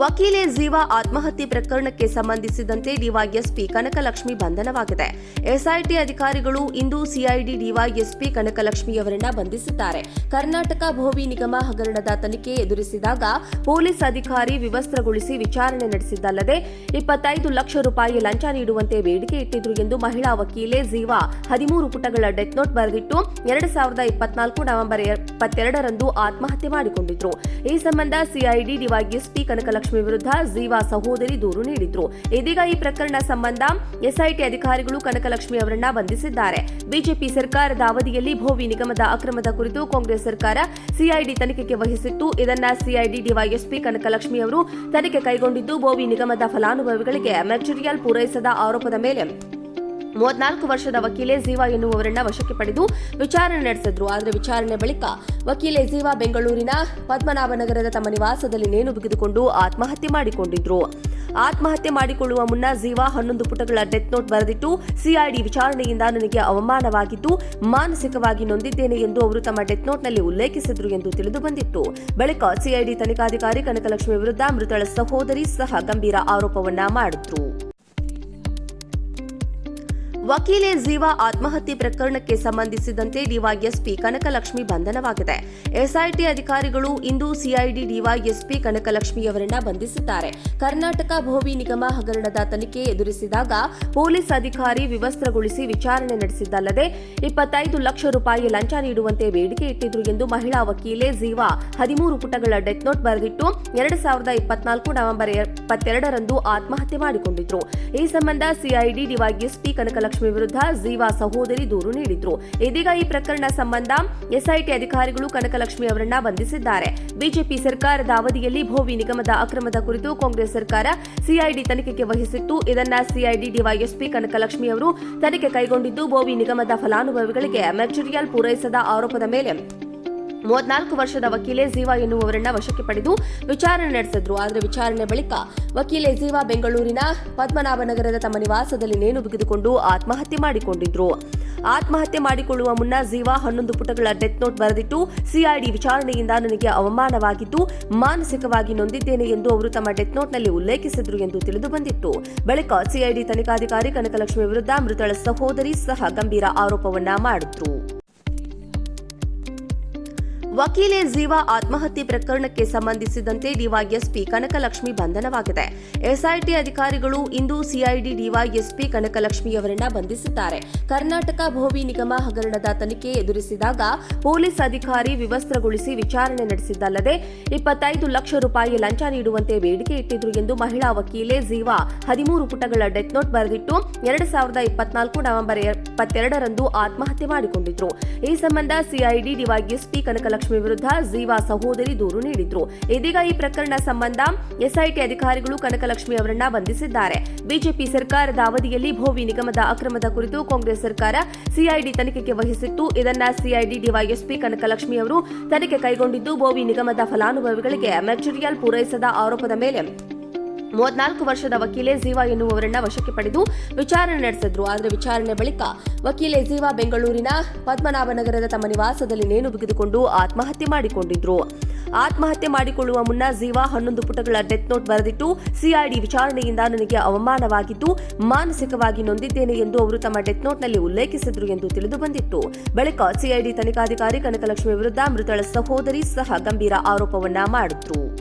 ವಕೀಲೆ ಜೀವಾ ಆತ್ಮಹತ್ಯೆ ಪ್ರಕರಣಕ್ಕೆ ಸಂಬಂಧಿಸಿದಂತೆ ಡಿವೈಎಸ್ಪಿ ಕನಕಲಕ್ಷ್ಮಿ ಬಂಧನವಾಗಿದೆ. ಎಸ್ಐಟಿ ಅಧಿಕಾರಿಗಳು ಇಂದು ಸಿಐಡಿ ಡಿವೈಎಸ್ಪಿ ಕನಕಲಕ್ಷ್ಮಿಯವರನ್ನ ಬಂಧಿಸಿದ್ದಾರೆ. ಕರ್ನಾಟಕ ಭೋವಿ ನಿಗಮ ಹಗರಣದ ತನಿಖೆ ಎದುರಿಸಿದಾಗ ಪೊಲೀಸ್ ಅಧಿಕಾರಿ ವಿವಸ್ತ್ರಗೊಳಿಸಿ ವಿಚಾರಣೆ ನಡೆಸಿದ್ದಲ್ಲದೆ ಇಪ್ಪತ್ತೈದು ಲಕ್ಷ ರೂಪಾಯಿ ಲಂಚ ನೀಡುವಂತೆ ಬೇಡಿಕೆ ಇಟ್ಟಿದ್ರು ಎಂದು ಮಹಿಳಾ ವಕೀಲೆ ಜೀವಾ ಹದಿಮೂರು ಪುಟಗಳ ಡೆತ್ ನೋಟ್ ಬರೆದಿಟ್ಟು ಎರಡು ಸಾವಿರದ ಇಪ್ಪತ್ನಾಲ್ಕು ನವೆಂಬರ್ ಇಪ್ಪತ್ತೆರಡರಂದು ಆತ್ಮಹತ್ಯೆ ಮಾಡಿಕೊಂಡಿದ್ರು. ಈ ಸಂಬಂಧ ಸಿಐಡಿ ಡಿವೈಎಸ್ಪಿ ಕನಕಲಕ್ಷ್ಮಿ ವಿರುದ್ಧ ಜೀವಾ ಸಹೋದರಿ ದೂರು ನೀಡಿದ್ರು. ಇದೀಗ ಈ ಪ್ರಕರಣ ಸಂಬಂಧ ಎಸ್ಐಟಿ ಅಧಿಕಾರಿಗಳು ಕನಕಲಕ್ಷ್ಮಿ ಅವರನ್ನ ಬಂಧಿಸಿದ್ದಾರೆ. ಬಿಜೆಪಿ ಸರ್ಕಾರದ ಅವಧಿಯಲ್ಲಿ ಭೋವಿ ನಿಗಮದ ಅಕ್ರಮದ ಕುರಿತು ಕಾಂಗ್ರೆಸ್ ಸರ್ಕಾರ ಸಿಐಡಿ ತನಿಖೆಗೆ ವಹಿಸಿತ್ತು. ಇದನ್ನ ಸಿಐಡಿ ಡಿವೈಎಸ್ಪಿ ಕನಕಲಕ್ಷ್ಮಿ ಅವರು ತನಿಖೆ ಕೈಗೊಂಡಿದ್ದು ಭೋವಿ ನಿಗಮದ ಫಲಾನುಭವಿಗಳಿಗೆ ಮೆಟೀರಿಯಲ್ ಪೂರೈಸದ ಆರೋಪದ ಮೇಲೆ. ಮೂವತ್ನಾಲ್ಕು ವರ್ಷದ ವಕೀಲೆ ಜೀವಾ ಎನ್ನುವವರನ್ನ ವಶಕ್ಕೆ ಪಡೆದು ವಿಚಾರಣೆ ನಡೆಸಿದ್ರು. ಆದರೆ ವಿಚಾರಣೆ ಬಳಿಕ ವಕೀಲೆ ಜೀವಾ ಬೆಂಗಳೂರಿನ ಪದ್ಮನಾಭನಗರದ ತಮ್ಮ ನಿವಾಸದಲ್ಲಿ ನೇಣು ಬಿಗಿದುಕೊಂಡು ಆತ್ಮಹತ್ಯೆ ಮಾಡಿಕೊಂಡಿದ್ರು. ಆತ್ಮಹತ್ಯೆ ಮಾಡಿಕೊಳ್ಳುವ ಮುನ್ನ ಜೀವಾ ಹನ್ನೊಂದು ಪುಟಗಳ ಡೆತ್ ನೋಟ್ ಬರೆದಿಟ್ಟು ಸಿಐಡಿ ವಿಚಾರಣೆಯಿಂದ ನನಗೆ ಅವಮಾನವಾಗಿದ್ದು ಮಾನಸಿಕವಾಗಿ ನೊಂದಿದ್ದೇನೆ ಎಂದು ಅವರು ತಮ್ಮ ಡೆತ್ ನೋಟ್ನಲ್ಲಿ ಉಲ್ಲೇಖಿಸಿದ್ರು ಎಂದು ತಿಳಿದು ಬಂದಿತ್ತು. ಬಳಿಕ ಸಿಐಡಿ ತನಿಖಾಧಿಕಾರಿ ಕನಕಲಕ್ಷ್ಮಿ ವಿರುದ್ಧ ಮೃತಳ ಸಹೋದರಿ ಸಹ ಗಂಭೀರ ಆರೋಪವನ್ನ ಮಾಡಿದ್ರು. ವಕೀಲೆ ಜೀವಾ ಆತ್ಮಹತ್ಯೆ ಪ್ರಕರಣಕ್ಕೆ ಸಂಬಂಧಿಸಿದಂತೆ ಡಿವೈಎಸ್ಪಿ ಕನಕಲಕ್ಷ್ಮಿ ಬಂಧನವಾಗಿದೆ. ಎಸ್ಐಟಿ ಅಧಿಕಾರಿಗಳು ಇಂದು ಸಿಐಡಿ ಡಿವೈಎಸ್ಪಿ ಕನಕಲಕ್ಷ್ಮಿಯವರನ್ನ ಬಂಧಿಸಿದ್ದಾರೆ. ಕರ್ನಾಟಕ ಭೋವಿ ನಿಗಮ ಹಗರಣದ ತನಿಖೆ ಎದುರಿಸಿದಾಗ ಪೊಲೀಸ್ ಅಧಿಕಾರಿ ವಿವಸ್ತ್ರಗೊಳಿಸಿ ವಿಚಾರಣೆ ನಡೆಸಿದ್ದಲ್ಲದೆ ಇಪ್ಪತ್ತೈದು ಲಕ್ಷ ರೂಪಾಯಿ ಲಂಚ ನೀಡುವಂತೆ ಬೇಡಿಕೆ ಇಟ್ಟಿದ್ರು ಎಂದು ಮಹಿಳಾ ವಕೀಲೆ ಜೀವಾ ಹದಿಮೂರು ಪುಟಗಳ ಡೆತ್ ನೋಟ್ ಬರೆದಿಟ್ಟು ಎರಡು ಸಾವಿರದ ಇಪ್ಪತ್ನಾಲ್ಕು ನವೆಂಬರ್ ಇಪ್ಪತ್ತೆರಡರಂದು ಆತ್ಮಹತ್ಯೆ ಮಾಡಿಕೊಂಡಿದ್ರು. ಈ ಸಂಬಂಧ ಸಿಐಡಿ ಡಿವೈಎಸ್ಪಿ ಕನಕಲಕ್ಷ್ಮಿ ವಿರುದ್ಧ ಜೀವಾ ಸಹೋದರಿ ದೂರು ನೀಡಿದ್ರು. ಇದೀಗ ಈ ಪ್ರಕರಣ ಸಂಬಂಧ ಎಸ್ಐಟಿ ಅಧಿಕಾರಿಗಳು ಕನಕಲಕ್ಷ್ಮಿ ಅವರನ್ನ ಬಂಧಿಸಿದ್ದಾರೆ. ಬಿಜೆಪಿ ಸರ್ಕಾರದ ಅವಧಿಯಲ್ಲಿ ಭೋವಿ ನಿಗಮದ ಅಕ್ರಮದ ಕುರಿತು ಕಾಂಗ್ರೆಸ್ ಸರ್ಕಾರ ಸಿಐಡಿ ತನಿಖೆಗೆ ವಹಿಸಿತ್ತು. ಇದನ್ನ ಸಿಐಡಿ ಡಿವೈಎಸ್ಪಿ ಕನಕಲಕ್ಷ್ಮಿ ಅವರು ತನಿಖೆ ಕೈಗೊಂಡಿದ್ದು ಭೋವಿ ನಿಗಮದ ಫಲಾನುಭವಿಗಳಿಗೆ ಮೆಟೀರಿಯಲ್ ಪೂರೈಸದ ಆರೋಪದ ಮೇಲೆ. ಮೂವತ್ನಾಲ್ಕು ವರ್ಷದ ವಕೀಲೆ ಜೀವಾ ಎನ್ನುವವರನ್ನ ವಶಕ್ಕೆ ಪಡೆದು ವಿಚಾರಣೆ ನಡೆಸಿದ್ರು. ಆದರೆ ವಿಚಾರಣೆ ಬಳಿಕ ವಕೀಲೆ ಜೀವಾ ಬೆಂಗಳೂರಿನ ಪದ್ಮನಾಭನಗರದ ತಮ್ಮ ನಿವಾಸದಲ್ಲಿ ನೇಣು ಬಿಗಿದುಕೊಂಡು ಆತ್ಮಹತ್ಯೆ ಮಾಡಿಕೊಂಡಿದ್ರು. ಆತ್ಮಹತ್ಯೆ ಮಾಡಿಕೊಳ್ಳುವ ಮುನ್ನ ಜೀವಾ ಹನ್ನೊಂದು ಪುಟಗಳ ಡೆತ್ ನೋಟ್ ಬರೆದಿಟ್ಟು ಸಿಐಡಿ ವಿಚಾರಣೆಯಿಂದ ನನಗೆ ಅವಮಾನವಾಗಿದ್ದು ಮಾನಸಿಕವಾಗಿ ನೊಂದಿದ್ದೇನೆ ಎಂದು ಅವರು ತಮ್ಮ ಡೆತ್ ನೋಟ್ನಲ್ಲಿ ಉಲ್ಲೇಖಿಸಿದ್ರು ಎಂದು ತಿಳಿದು ಬಂದಿತ್ತು. ಬಳಿಕ ಸಿಐಡಿ ತನಿಖಾಧಿಕಾರಿ ಕನಕಲಕ್ಷ್ಮಿ ವಿರುದ್ಧ ಮೃತಳ ಸಹೋದರಿ ಸಹ ಗಂಭೀರ ಆರೋಪವನ್ನ ಮಾಡಿದ್ರು. ವಕೀಲೆ ಜೀವಾ ಆತ್ಮಹತ್ಯೆ ಪ್ರಕರಣಕ್ಕೆ ಸಂಬಂಧಿಸಿದಂತೆ ಡಿವೈಎಸ್ಪಿ ಕನಕಲಕ್ಷ್ಮಿ ಬಂಧನವಾಗಿದೆ. ಎಸ್ಐಟಿ ಅಧಿಕಾರಿಗಳು ಇಂದು ಸಿಐಡಿ ಡಿವೈಎಸ್ಪಿ ಕನಕಲಕ್ಷ್ಮಿಯವರನ್ನ ಬಂಧಿಸಿದ್ದಾರೆ. ಕರ್ನಾಟಕ ಭೋವಿ ನಿಗಮ ಹಗರಣದ ತನಿಖೆ ಎದುರಿಸಿದಾಗ ಪೊಲೀಸ್ ಅಧಿಕಾರಿ ವಿವಸ್ತ್ರಗೊಳಿಸಿ ವಿಚಾರಣೆ ನಡೆಸಿದ್ದಲ್ಲದೆ ಇಪ್ಪತ್ತೈದು ಲಕ್ಷ ರೂಪಾಯಿ ಲಂಚ ನೀಡುವಂತೆ ಬೇಡಿಕೆ ಇಟ್ಟಿದ್ರು ಎಂದು ಮಹಿಳಾ ವಕೀಲೆ ಜೀವಾ ಹದಿಮೂರು ಪುಟಗಳ ಡೆತ್ ನೋಟ್ ಬರೆದಿಟ್ಟು ಎರಡು ಸಾವಿರದ ಇಪ್ಪತ್ನಾಲ್ಕು ನವೆಂಬರ್ ಇಪ್ಪತ್ತೆರಡರಂದು ಆತ್ಮಹತ್ಯೆ ಮಾಡಿಕೊಂಡಿದ್ರು. ಈ ಸಂಬಂಧ ಸಿಐಡಿ ಡಿವೈಎಸ್ಪಿ ಕನಕಲಕ್ಷ್ಮಿ ವಿರುದ್ಧ ಜೀವಾ ಸಹೋದರಿ ದೂರು ನೀಡಿದ್ರು. ಇದೀಗ ಈ ಪ್ರಕರಣ ಸಂಬಂಧ ಎಸ್ಐಟಿ ಅಧಿಕಾರಿಗಳು ಕನಕಲಕ್ಷ್ಮಿ ಅವರನ್ನ ಬಂಧಿಸಿದ್ದಾರೆ. ಬಿಜೆಪಿ ಸರ್ಕಾರದ ಅವಧಿಯಲ್ಲಿ ಭೋವಿ ನಿಗಮದ ಅಕ್ರಮದ ಕುರಿತು ಕಾಂಗ್ರೆಸ್ ಸರ್ಕಾರ ಸಿಐಡಿ ತನಿಖೆಗೆ ವಹಿಸಿತ್ತು. ಇದನ್ನ ಸಿಐಡಿ ಡಿವೈಎಸ್ಪಿ ಕನಕಲಕ್ಷ್ಮಿ ಅವರು ತನಿಖೆ ಕೈಗೊಂಡಿದ್ದು ಭೋವಿ ನಿಗಮದ ಫಲಾನುಭವಿಗಳಿಗೆ ಮೆಟೀರಿಯಲ್ ಪೂರೈಸದ ಆರೋಪದ ಮೇಲೆ. ಮೂವತ್ನಾಲ್ಕು ವರ್ಷದ ವಕೀಲೆ ಜೀವಾ ಎನ್ನುವವರನ್ನ ವಶಕ್ಕೆ ಪಡೆದು ವಿಚಾರಣೆ ನಡೆಸಿದ್ರು. ಆದರೆ ವಿಚಾರಣೆ ಬಳಿಕ ವಕೀಲೆ ಜೀವಾ ಬೆಂಗಳೂರಿನ ಪದ್ಮನಾಭನಗರದ ತಮ್ಮ ನಿವಾಸದಲ್ಲಿ ನೇಣು ಬಿಗಿದುಕೊಂಡು ಆತ್ಮಹತ್ಯೆ ಮಾಡಿಕೊಂಡಿದ್ರು. ಆತ್ಮಹತ್ಯೆ ಮಾಡಿಕೊಳ್ಳುವ ಮುನ್ನ ಜೀವಾ ಹನ್ನೊಂದು ಪುಟಗಳ ಡೆತ್ ನೋಟ್ ಬರೆದಿಟ್ಟು ಸಿಐಡಿ ವಿಚಾರಣೆಯಿಂದ ನನಗೆ ಅವಮಾನವಾಗಿದ್ದು ಮಾನಸಿಕವಾಗಿ ನೊಂದಿದ್ದೇನೆ ಎಂದು ಅವರು ತಮ್ಮ ಡೆತ್ ನೋಟ್ನಲ್ಲಿ ಉಲ್ಲೇಖಿಸಿದ್ರು ಎಂದು ತಿಳಿದುಬಂದಿತ್ತು ಬಳಿಕ ಸಿಐಡಿ ತನಿಖಾಧಿಕಾರಿ ಕನಕಲಕ್ಷ್ಮಿ ವಿರುದ್ಧ ಮೃತಳ ಸಹೋದರಿ ಸಹ ಗಂಭೀರ ಆರೋಪವನ್ನ ಮಾಡಿದ್ರು.